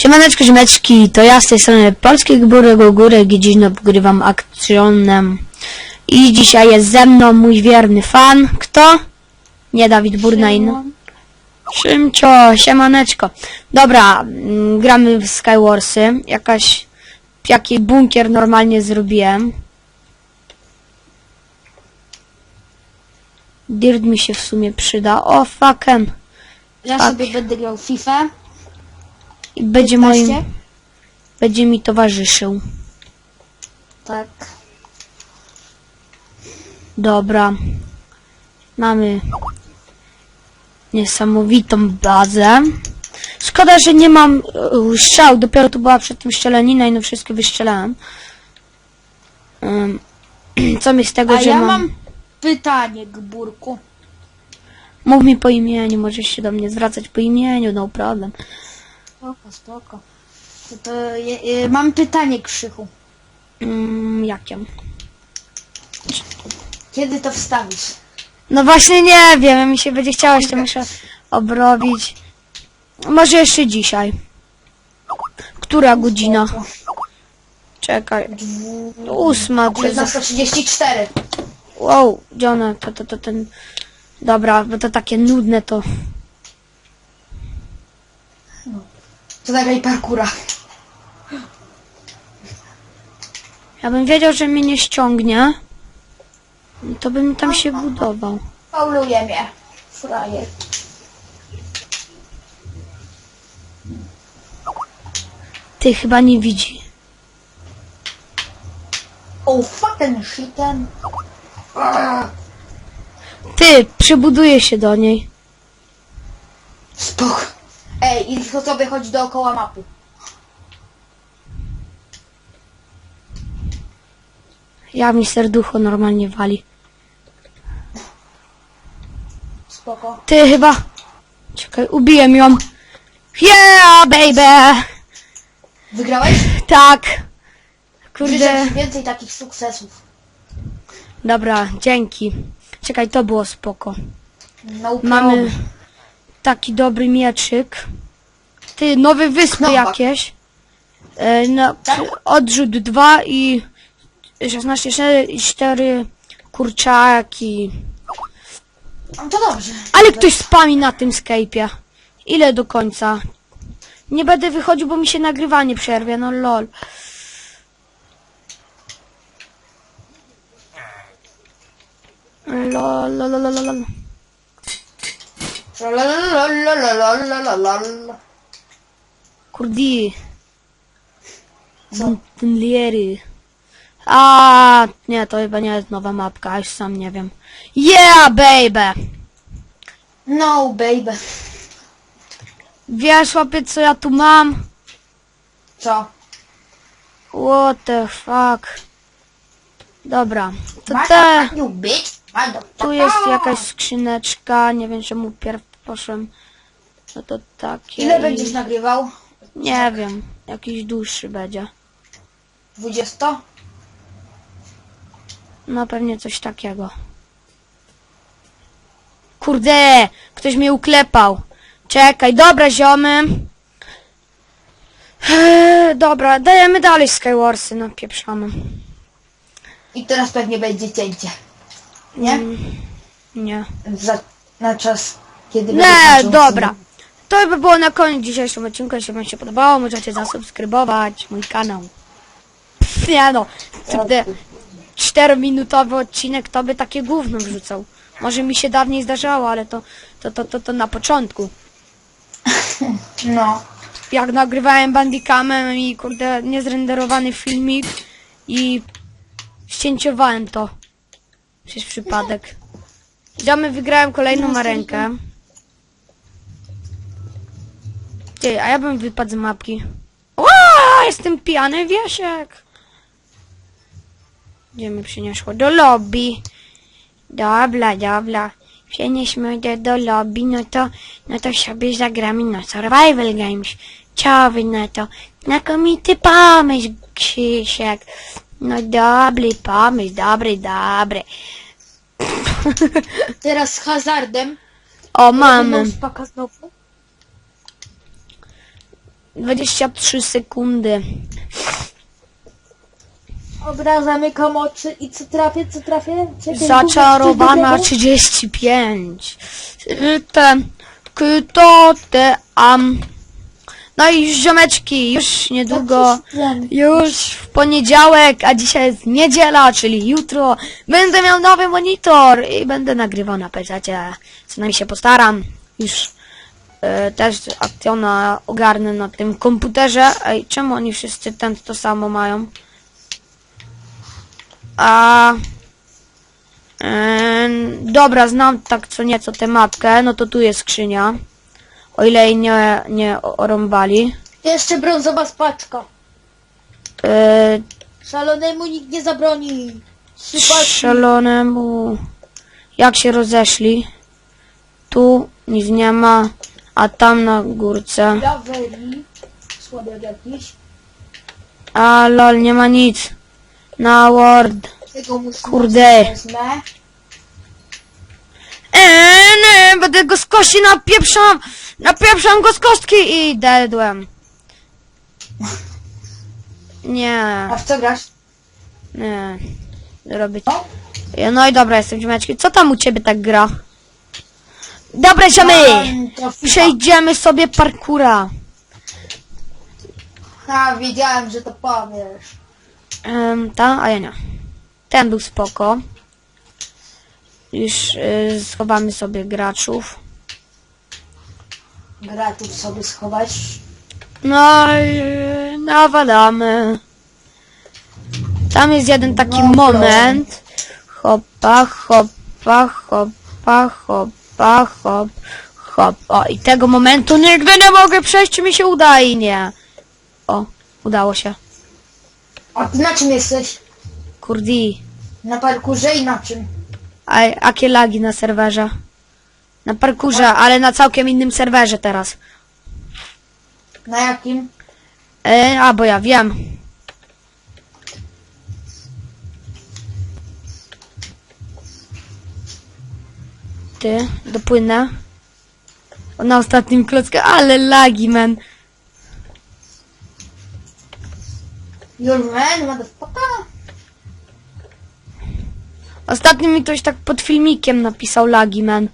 Siemaneczko, ziomeczki, to ja z tej strony Górego Górek i dziś nagrywam akcjonem. I dzisiaj jest ze mną mój wierny fan. Kto? Nie Dawid Burnain. Szymcio, siemaneczko. Dobra, mm, gramy w Skywarsy. Jakaś, jaki bunkier normalnie zrobiłem. Dirt mi się w sumie przyda. O, fucking. Ja sobie będę grał FIFA. I będzie 15. moim, będzie mi towarzyszył. Tak. Dobra. Mamy niesamowitą bazę. Szkoda, że nie mam e, strzał. Dopiero tu była przed tym strzelanina i no wszystko wystrzelałem. Ym, co mi z tego, A że ja mam... mam pytanie, Gburku. Mów mi po imieniu, możesz się do mnie zwracać po imieniu, no problem. Spoko, spoko. To, to je, je, mam pytanie, Krzychu. Ym, jakie? Kiedy to wstawisz? No właśnie nie wiem, mi się będzie chciało, jeszcze muszę obrobić. Może jeszcze dzisiaj. Która godzina? Czekaj. Ósma, przez... 19.34. Wow, gdzie ona? To, to, to ten... Dobra, bo to takie nudne to... To zagraj parkura. Ja bym wiedział, że mnie nie ściągnie. To bym tam się budował. Fauluje mnie. Frajer. Ty chyba nie widzi. Oh fucking shiten. Ty, przybuduję się do niej. Spoko. Ej, i to sobie chodzi dookoła mapy. Ja mi serducho normalnie wali. Spoko. Ty chyba... Czekaj, ubiłem ją. Yeah, baby! Wygrałeś? Tak. Życzę Kurde. ci więcej takich sukcesów. Dobra, dzięki. Czekaj, to było spoko. Mamy taki dobry mieczyk. Ty, nowe wyspy Knopek. jakieś. E, no, Tak? odrzut 2 i 16, 4, i 4 kurczaki. No to dobrze. Ale ktoś spami na tym Skype'ie. Ile do końca? Nie będę wychodził, bo mi się nagrywanie przerwie, no lol. Lol, lol, lol, lol, lol. Kurdi. Ten Lieri. A nie, to chyba nie jest nowa mapka, aż sam nie wiem. Yeah, baby! No, baby. Wiesz, łapie, co ja tu mam? Co? What the fuck? Dobra, to te... Tu jest jakaś skrzyneczka, nie wiem czemu pierw poszłem. No to takie... Ile będziesz nagrywał? Nie wiem, jakiś dłuższy będzie. 20? No pewnie coś takiego. Kurde, ktoś mnie uklepał. Czekaj, dobra ziomy. Eee, dobra, dajemy dalej Skywarsy, no pieprzamy. I teraz pewnie będzie cięcie. Nie? Mm, Nie. Za, na czas, kiedy będę Nie, kończył dobra. To by było na koniec dzisiejszego odcinku. Jeśli wam się podobało, możecie zasubskrybować mój kanał. Nie no, kurde, 4-minutowy odcinek to by takie gówno wrzucał. Może mi się dawniej zdarzało, ale to, to, to, to, to na początku. No. Jak nagrywałem bandicamem i kurde niezrenderowany filmik i ścięciowałem to. Przez przypadek. Ziomy wygrałem kolejną arenkę. Ty, a ja bym wypadł z mapki. O, jestem pijany wiesiek. Gdzie mi przyniosło? Do lobby. Dobra, dobra. Przenieśmy do, do lobby, no to, no to sobie zagramy na Survival Games. Co wy na to? Znakomity pomysł, Krzysiek. No dobry pomysł, dobry, dobry. Teraz z hazardem. O, spaka znowu. 23 sekundy. Dobra, zamykam oczy i co trafię, co trafię? Czekaj, Zaczarowana Google, 35. Te, kto te, am. No i ziomeczki, już niedługo, już w poniedziałek, a dzisiaj jest niedziela, czyli jutro, będę miał nowy monitor i będę nagrywał na PC. Co najmniej się postaram. Już e, też akcjona ogarnę na tym komputerze. Ej, czemu oni wszyscy ten to samo mają? A... Em, dobra, znam tak co nieco tę mapkę, no to tu jest skrzynia. O ile jej nie, nie orąbali. Jeszcze brązowa spaczka. E, Szalonemu nikt nie zabroni. Paczki. szalonemu... Jak się rozeszli? Tu nic nie ma, a tam na górce. Laweli. A lol, nie ma nic. Na Word. Tego muszę Kurde. wezmę. Eee, nie, będę go z kości napieprzam! Napieprzam go z kostki i dedłem. Nie, A w co grasz? nie. Robię No? Ja, No i dobra, jestem ziomeczki. Co tam u ciebie tak gra? Dobra, ziomy! Mam to. Przejdziemy sobie parkura. A, wiedziałem, że to powiesz. Um, ta, a ja nie. Ten był spoko. Już y, schowamy sobie graczów. Gratów sobie schować. No i y, nawalamy. Tam jest jeden taki Dobra. moment. Hopa, hopa, hopa, hopa, hop, hop. O, i tego momentu nigdy nie mogę przejść, czy mi się uda i nie. O, udało się. A ty na czym jesteś? Kurdi. Na parkurze i na czym? A jakie lagi na serwerze? Na parkurze, ale na całkiem innym serwerze teraz. Na jakim? E, a, bo ja wiem. Ty, dopłynę. O, Na ostatnim klocku, ale lagi, man. Your man, motherfucker. Ostatnio mi ktoś tak pod filmikiem napisał lagi, man.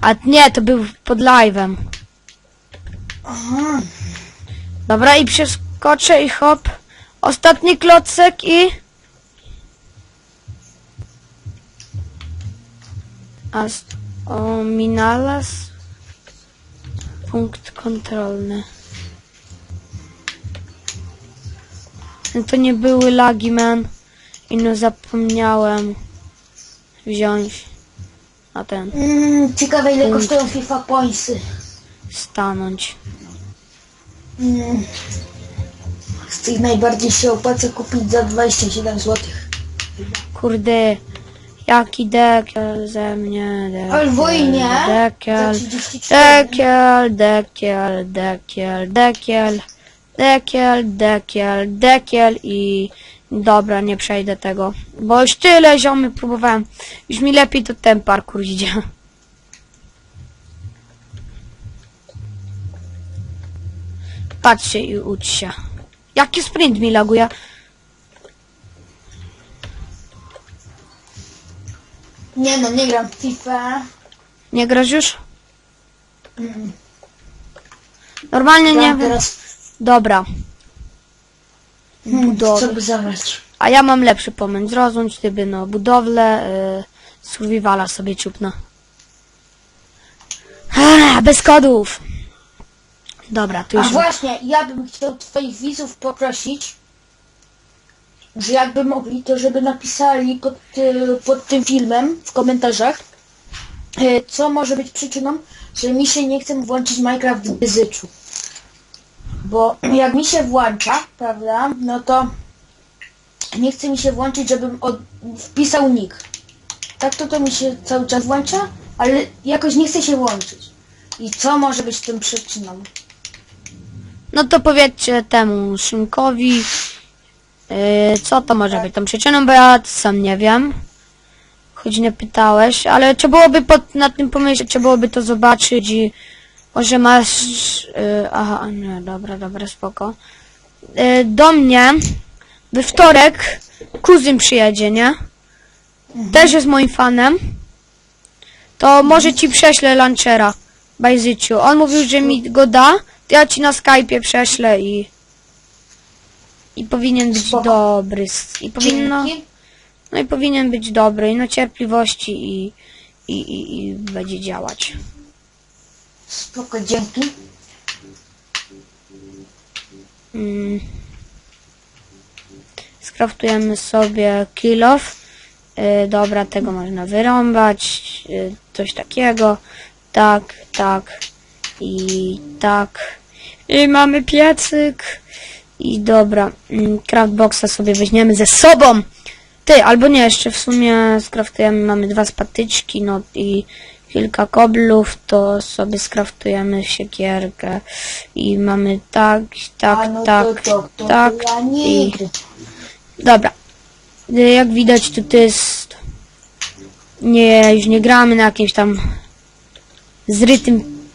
A nie, to był pod live'em. Aha. Dobra, i przeskoczę i hop. Ostatni klocek i... As... O, minalas. Punkt kontrolny. No To nie były lagi, man. I no zapomniałem wziąć na ten, Mm, ciekawe ile Mm. kosztują FIFA pointsy. stanąć. Mm. Z tych najbardziej się opłaca kupić za 27 zł. Kurde, jaki dekiel ze mnie, dekiel, Ale wojnie za dekiel, 34. dekiel, dekiel, dekiel, dekiel, dekiel, dekiel, dekiel i dobra, nie przejdę tego, bo już tyle ziomy próbowałem, już mi lepiej to ten parkour idzie. Patrzcie i ucz się. Jaki sprint mi laguje? Nie no, nie gram w FIFA. Nie grasz już? Mm. Normalnie nie Gram wiem. teraz Dobra. hmm, Budowy. co by zagrać. A ja mam lepszy pomysł. Rozumiem gdyby no budowlę, y, survivala sobie ciupnę. A, bez kodów. Dobra, tu A już. właśnie, ja bym chciał twoich widzów poprosić, że jakby mogli, to żeby napisali pod, y, pod tym filmem w komentarzach, y, co może być przyczyną, że mi się nie chce włączyć Minecraft w Bzyczu. Bo jak mi się włącza, prawda, no to nie chce mi się włączyć, żebym od, wpisał nick. Tak to to mi się cały czas włącza, ale jakoś nie chce się łączyć. I co może być tym przyczyną? No to powiedzcie temu Szymkowi, y, co to może być tą przyczyną, bo ja sam nie wiem. choć nie pytałeś, ale trzeba byłoby pod, nad tym pomyśleć, trzeba byłoby to zobaczyć i może masz... Y, aha, nie, dobra, dobra, spoko. Y, do mnie we wtorek kuzyn przyjedzie, nie? Też jest moim fanem. To może ci prześlę launchera. Bajzyciu. On mówił, że mi go da, ja ci na Skype'ie prześlę i... I powinien być Spoko. dobry. I powinno... Dzięki. No i powinien być dobry, i no cierpliwości i, i, i, i będzie działać. Spoko, dzięki. Mm. Skraftujemy sobie kill off. Y, dobra, tego można wyrąbać. Y, coś takiego. Tak, tak. I tak. I mamy piecyk. I dobra. Mm, craftboxa sobie weźmiemy ze sobą. Ty, albo nie, jeszcze w sumie skraftujemy, mamy dwa spatyczki, no i kilka koblów, to sobie skraftujemy siekierkę i mamy tak, tak, no tak, to, to, to, tak ja i... Dobra. Y, Jak widać, to, to jest... Nie, już nie gramy na jakimś tam zrytym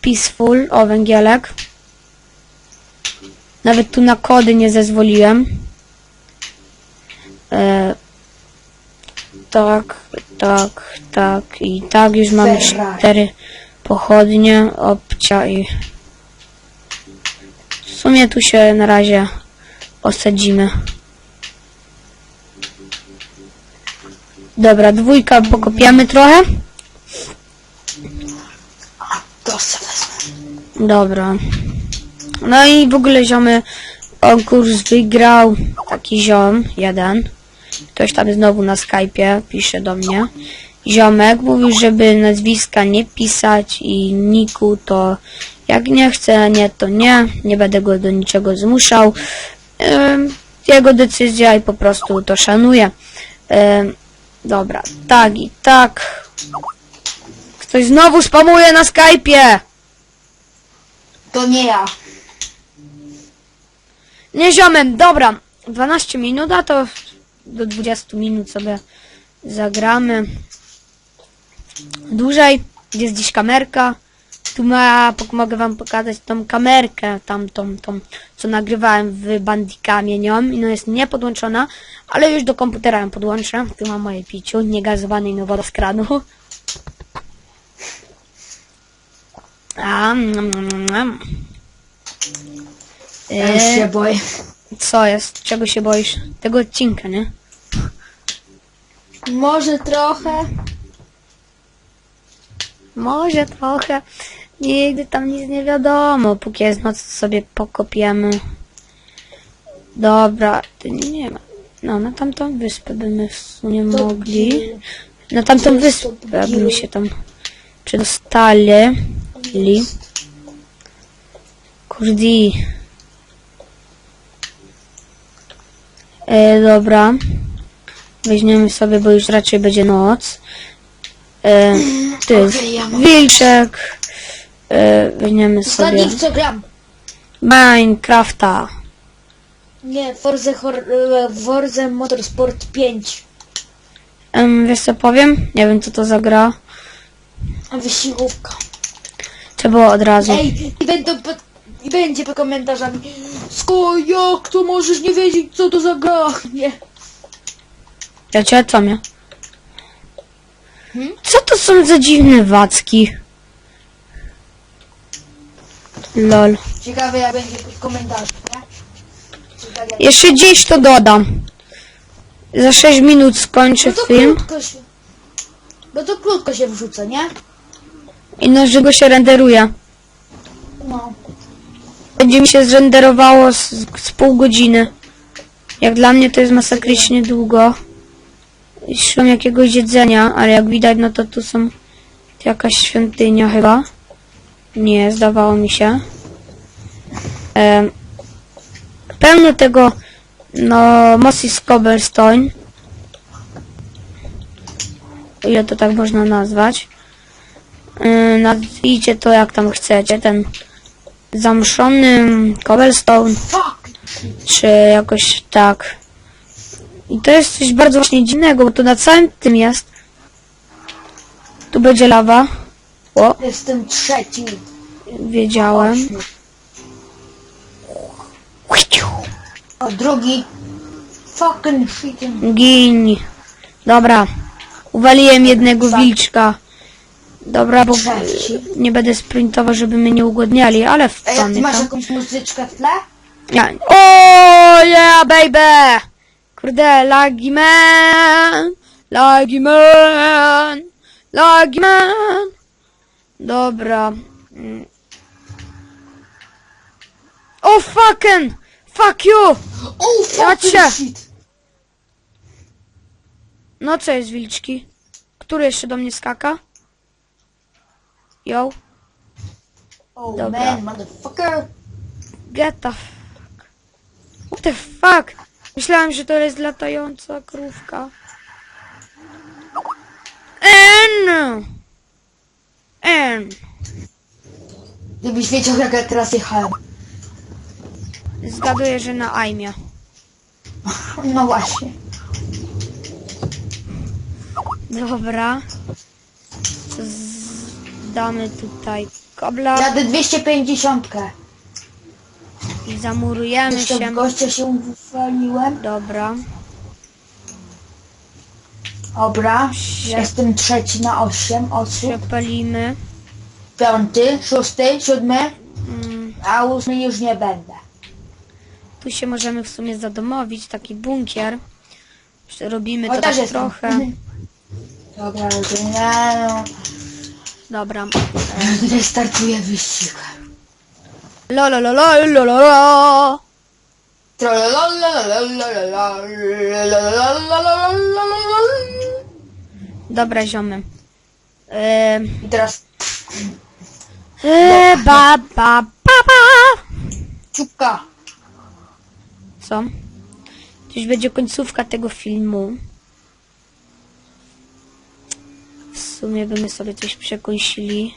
peaceful. O, węgielek. Nawet tu na kody nie zezwoliłem. E, tak, tak, tak i tak już mamy cztery pochodnie, obcia i w sumie tu się na razie osadzimy. Dobra, dwójka pokopiamy trochę. Dobra. No i w ogóle ziomy konkurs wygrał taki ziom, jeden. Ktoś tam znowu na Skype'ie pisze do mnie. Ziomek mówił, żeby nazwiska nie pisać i niku to jak nie chce, nie to nie. Nie będę go do niczego zmuszał. Jego decyzja i po prostu to szanuję. Dobra, tak i tak. Ktoś znowu spamuje na Skype'ie. To nie ja. Nie ziomem, dobra. 12 minut, a to do 20 minut sobie zagramy. Dłużej. Jest gdzieś kamerka. Tu ma, mogę wam pokazać tą kamerkę, tamtą, tą, co nagrywałem w Bandicamie nią. I no jest niepodłączona, ale już do komputera ją podłączę. Tu mam moje piciu, niegazowanej no woda z kranu. A, mm, mm, mm. Ja już E, się boję. co jest? Czego się boisz? Tego odcinka, nie? Może trochę. Może trochę. Nigdy tam nic nie wiadomo. Póki jest noc, to sobie pokopiemy. Dobra, ty nie ma. No, na tamtą wyspę byśmy w sumie To mogli. Na tamtą to wyspę byśmy się tam przedostali. Li. Kurdi. E, dobra. Weźmiemy sobie, bo już raczej będzie noc. E, to jest Okej, ja mam- wilczek. E, weźmiemy sobie w co gram. Minecrafta. Nie, Forza, Hor- e, Forza Motorsport 5. Em, wiesz co powiem? Nie wiem co to za gra. Wyścigówka. Trzeba było od razu. Ej, i będą pod, i będzie pod komentarzami. Sko, jak to możesz nie wiedzieć co to za gra? Nie. Ja cię co mnie? Hmm? Co to są za dziwne wacki? Lol. Ciekawe jak będzie pod komentarzem, nie? Czy tak jak... Jeszcze gdzieś to dodam. Za 6 minut skończę Bo to film. krótko się... Bo to krótko się wrzuca, nie? I no, że go się renderuje. No. Będzie mi się zrenderowało z, z pół godziny. Jak dla mnie to jest masakrycznie długo. Szukam jakiegoś jedzenia, ale jak widać, no to tu są jakaś świątynia chyba. Nie, zdawało mi się. Pełno tego, no, Mossis Cobblestone. Ile to tak można nazwać. Yy, nazwijcie to jak tam chcecie, ten zamszony cobblestone, czy jakoś tak. I to jest coś bardzo właśnie dziwnego, bo to na całym tym jest. Tu będzie lawa. O, Jestem trzeci. wiedziałem. O, drugi. Fucking shitting. Gin. Dobra. Uwaliłem jednego Tak. wilczka. Dobra, bo Trzeci. nie będę sprintował, żeby mnie nie ugłodniali, ale A jak ty masz jakąś muzyczkę w tle? Ja. O, yeah, baby! Kurde, lagi man! Lagi man! Lagi man! Dobra. Mm. O, fucking! Fuck you! Oh, fucking Jacie. shit. No co jest, wilczki? Który jeszcze do mnie skaka? Yo, Oh Dobra. man, motherfucker. get the fuck. What the fuck? Myślałem, że to jest latająca krówka. N! N! Gdybyś wiedział jak ja teraz jechałem. Zgaduję, że na Aimie. No właśnie. Dobra. Z... Damy tutaj kobla Jadę 250. i zamurujemy Jeszcze się. w gościa się. Dobra. Dobra. Jestem trzeci na 8 osób. Przepalimy. Piąty, szósty, siódmy. Mm. A ósmy już nie będę. Tu się możemy w sumie zadomowić, taki bunkier. Robimy to O, tak też jestem. trochę. Dobra, no. Dobra. Tutaj startuje wyścig. Dobra, ziomy. Ehm, I teraz e, ba, ba, ba, ba. Co? Dziś będzie końcówka tego filmu. Sumie byśmy sobie coś przekąsili.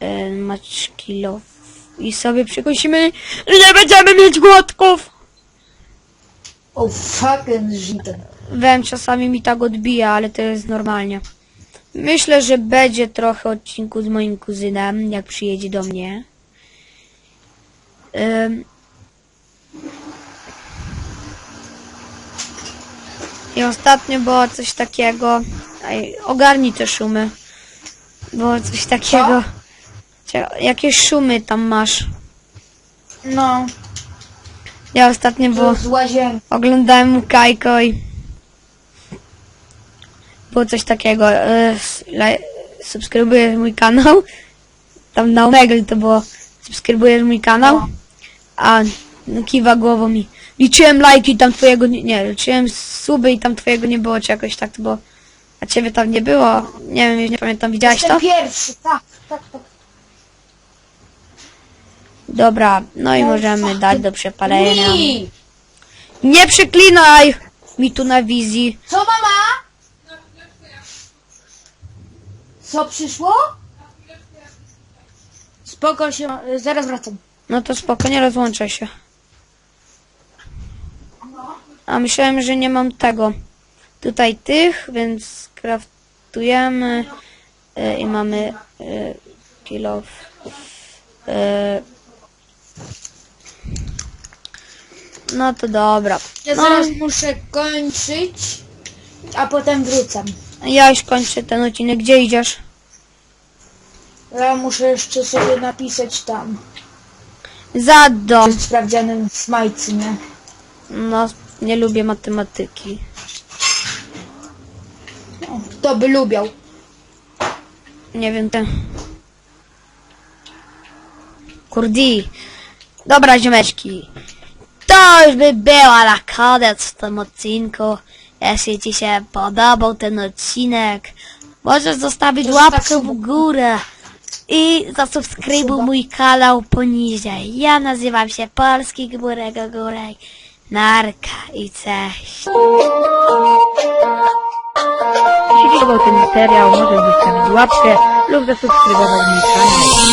E, mać kilo. I sobie przekąsimy, że nie będziemy mieć głodków. Oh fucking shit. Wiem, czasami mi tak odbija, ale to jest normalnie. Myślę, że będzie trochę odcinku z moim kuzynem, jak przyjedzie do mnie. Ym. I ostatnio było coś takiego. Aj, ogarnij te szumy. Było coś takiego. Cie- Jakieś szumy tam masz? No, Ja ostatnio było. to z łazienki. Oglądałem mu Kajko i było coś takiego. E, s- laj- subskrybujesz mój kanał. Tam na Omegle to było subskrybujesz mój kanał. No. A no, kiwa głową mi. Liczyłem lajki tam twojego nie, nie liczyłem suby i tam twojego nie było czy jakoś tak to było. A ciebie tam nie było. Nie wiem, nie pamiętam, widziałeś Jestem to? pierwszy, tak, tak, tak. Dobra, no i No, możemy dać do przepalenia. Mi! Nie przeklinaj mi tu na wizji. Co mama? Co przyszło? Spoko się, zaraz wracam. No to spoko, nie rozłączę się. A myślałem, że nie mam tego. Tutaj tych, więc kraftujemy e, i mamy e, kilo. E, no to dobra. Ja No, zaraz muszę kończyć, a potem wrócę. ja już kończę ten odcinek. Gdzie idziesz? Ja muszę jeszcze sobie napisać tam. Za dom. Przed sprawdzianem w nie? No, nie lubię matematyki. Kto by lubiał? Nie wiem, ten. Kurdi. Dobra, ziomeczki. To już by była na koniec w tym odcinku. Jeśli Ci się podobał ten odcinek, możesz zostawić zostaw łapkę w suba. górę i zasubskrybuj mój kanał poniżej. Ja nazywam się Polski Górek Górek narka i cześć. Jeśli podobał ten materiał, możesz zostawić łapkę lub zasubskrybować mój kanał.